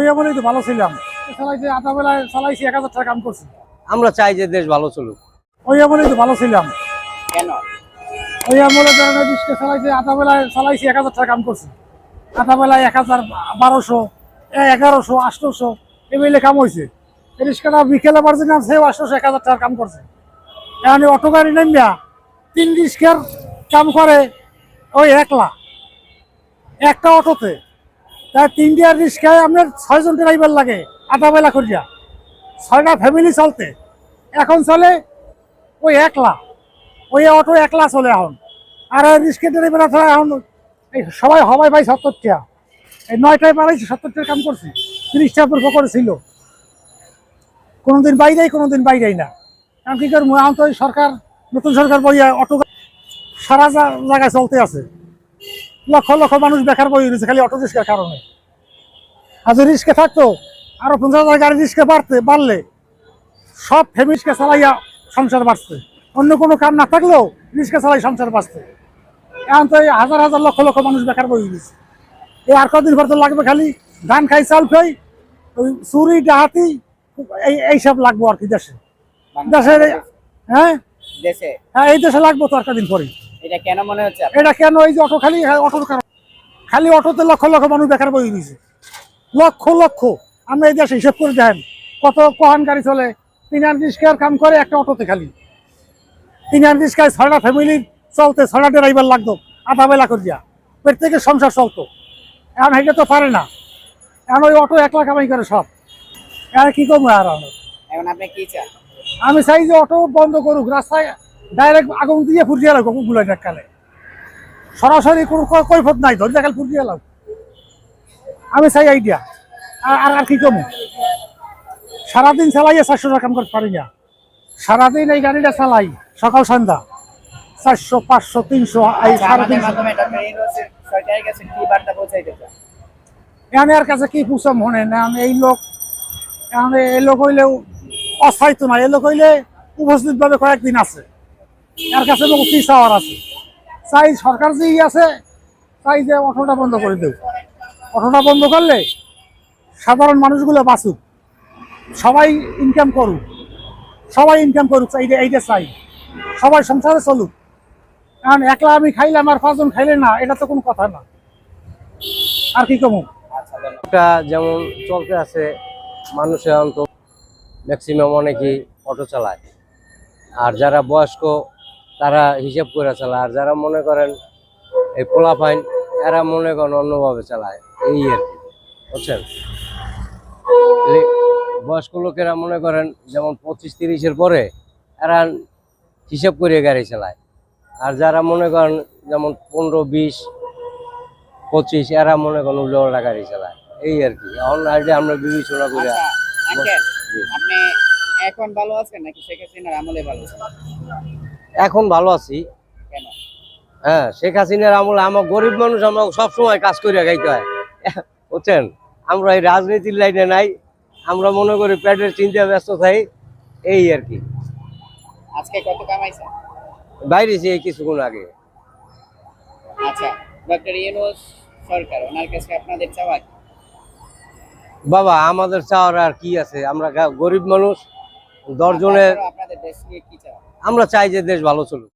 ওই বলেই তো ভালো ছিলাম। চালাইছে আধা বেলায় চালাইছি এক হাজার টাকা কাম করছি। আমরা চাই যে দেশ ভালো চলুক। ওই বলেই তো ভালো ছিলাম। কেন? ওই আমলে ধরেন রিক্সা চালাইছে আধা বেলায় চালাইছি এক হাজার টাকা কাম করছি। আধা বেলায় এক হাজার বারোশো এগারোশো আটশোশো এগুলো কাম হয়েছে এই রিক্সাটা বিকেলে পারছে না সেও আটশোশো এক হাজার টাকা কাম করছে। এখন অটো গাড়ি নামিয়া তিন রিক্সার কাম করে ওই একলা। একটা অটোতে। তাই তিনটিয়ার রিক্সায় আপনার ছয়জন ড্রাইভার লাগে, আধা বেলা করিয়া। ছয়টা ফ্যামিলি চলতে। এখন চলে ওই একলা। ওই অটো একলা চলে এখন। আর রিক্সা ড্রাইভার এখন, এই সবাই হবাই ভাই সত্তর এই নয়টায় বাড়াইছি সত্তর কাম করছি তিরিশ টাকা পর করে ছিল। কোনোদিন বাইরেই কোনোদিন বাইরেই না। কারণ কি করব? এখন সরকার, নতুন সরকার বইয়া অটো সারা জায়গায় চলতে আছে। লক্ষ লক্ষ মানুষ বেকার বই রয়েছে খালি অটো রিক্সার কারণে। আর যদি রিক্সা থাকতো আরও পঞ্চাশ হাজার গাড়ি রিক্সা বাড়তে বাড়লে সব ফ্যামিলিকে চালাইয়া সংসার বাড়ছে অন্য কোনো কাম না থাকলেও রিক্সা চালাই সংসার বাঁচতে। এখন তো এই হাজার হাজার লক্ষ লক্ষ মানুষ বেকার বই গেছে এই আর কদিন পর তো লাগবে খালি ধান খাই চাল খাই ওই চুরি ডাহাতি এই এইসব লাগবো আর কি দেশে। দেশের হ্যাঁ? হ্যাঁ এই দেশে লাগবো তো আর কদিন পরে এটা কেন মনে হচ্ছে এটা কেন এই যে অটো খালি হ্যাঁ, অটোর খালি অটোতে লক্ষ লক্ষ মানুষ বেকার বই দিয়েছে লক্ষ লক্ষ। আমরা এই দেশে হিসেব করে দেখেন কত কহান গাড়ি চলে। তিন রিক্সার কাম করে একটা অটোতে খালি। তিন রিক্সায় ছয়টা ফ্যামিলির চলতে ছয়টা ড্রাইভার লাগতো আধা বেলা করিয়া। প্রত্যেকের সংসার চলতো। এখন হেঁটে তো পারে না। এখন ওই অটো একলা কামাই করে সব। এখন কি করব আর এখন আপনি কি চান? আমি চাই যে অটো বন্ধ করুক। রাস্তায় ডাইরেক্ট আগুন দিয়ে ফুটিয়ে লাগো গুলো কালে। সরাসরি কোনো কৈফত নাই ধরে দেখাল ফুটিয়ে লাগ আমি চাই আইডিয়া আর আর- কি কমু? সারাদিন চালাইয়া চারশো টাকা কাম করতে পারি না। সারাদিন এই গাড়িটা চালাই সকাল সন্ধ্যা। চারশো পাঁচশো তিনশো সাড়ে তিনশো এখানে আর কাছে কি পুষম মনে না আমি এই লোক এখানে এই লোক হইলেও অস্থায়িত্ব না এই লোক হইলে উপস্থিত ভাবে কয়েকদিন আছে। এর কাছে কি চাওয়ার আছে। চাই সরকার যে আছে, চাই যে অটোটা বন্ধ করে দেব অটোটা বন্ধ করলে সাধারণ মানুষগুলো বাঁচুক। সবাই ইনকাম করুক। সবাই ইনকাম করুক এইটা এইটা চাই। সবাই সংসারে চলুক। কারণ একলা আমি খাইলে আমার পাঁচজন খাইলে না, এটা তো কোনো কথা না। আর কি কমু? ধন্যবাদ একটা যেমন চলতে আছে, মানুষের অন্ত ম্যাক্সিমাম অনেকেই অটো চালায়। আর যারা বয়স্ক তারা হিসাব করে চালায়। আর যারা মনে করেন এই পোলাফাইন এরা মনে করেন অন্যভাবে চালায়। এই আর কি বুঝছেন? বয়স্ক লোকেরা মনে করেন যেমন পঁচিশ তিরিশের পরে এরা হিসাব করে গাড়ি চালায়। আর যারা মনে করেন যেমন পনেরো বিশ পঁচিশ এরা মনে করেন উল্টা গাড়ি চালায়। এই আর কি এখন আইডিয়া আমরা বিবেচনা করি আচ্ছা। আপনি এখন ভালো আছেন নাকি? শেখ হাসিনার আমলে ভালো আছেন? এখন ভালো আছি। হ্যাঁ শেখ হাসিনার আমলে আমার গরিব মানুষ আমরা সবসময় কাজ করিয়া খাইতে হয়। বুঝছেন? আমরা এই রাজনীতির লাইনে নাই আমরা মনে করি পেটের চিন্তা ব্যস্ত থাই এই আর কি। আজকে কত কামাইছেন বাইরে যে কিছুক্ষণ আগে। আচ্ছা ডক্টর ইউনুস সরকার ওনার কাছে আপনাদের চাওয়া বাবা আমাদের চাওয়ার আর কি আছে? আমরা গরিব মানুষ দশজনের আপনাদের দেশ নিয়ে কি আমরা চাই যে দেশ ভালো চলুক।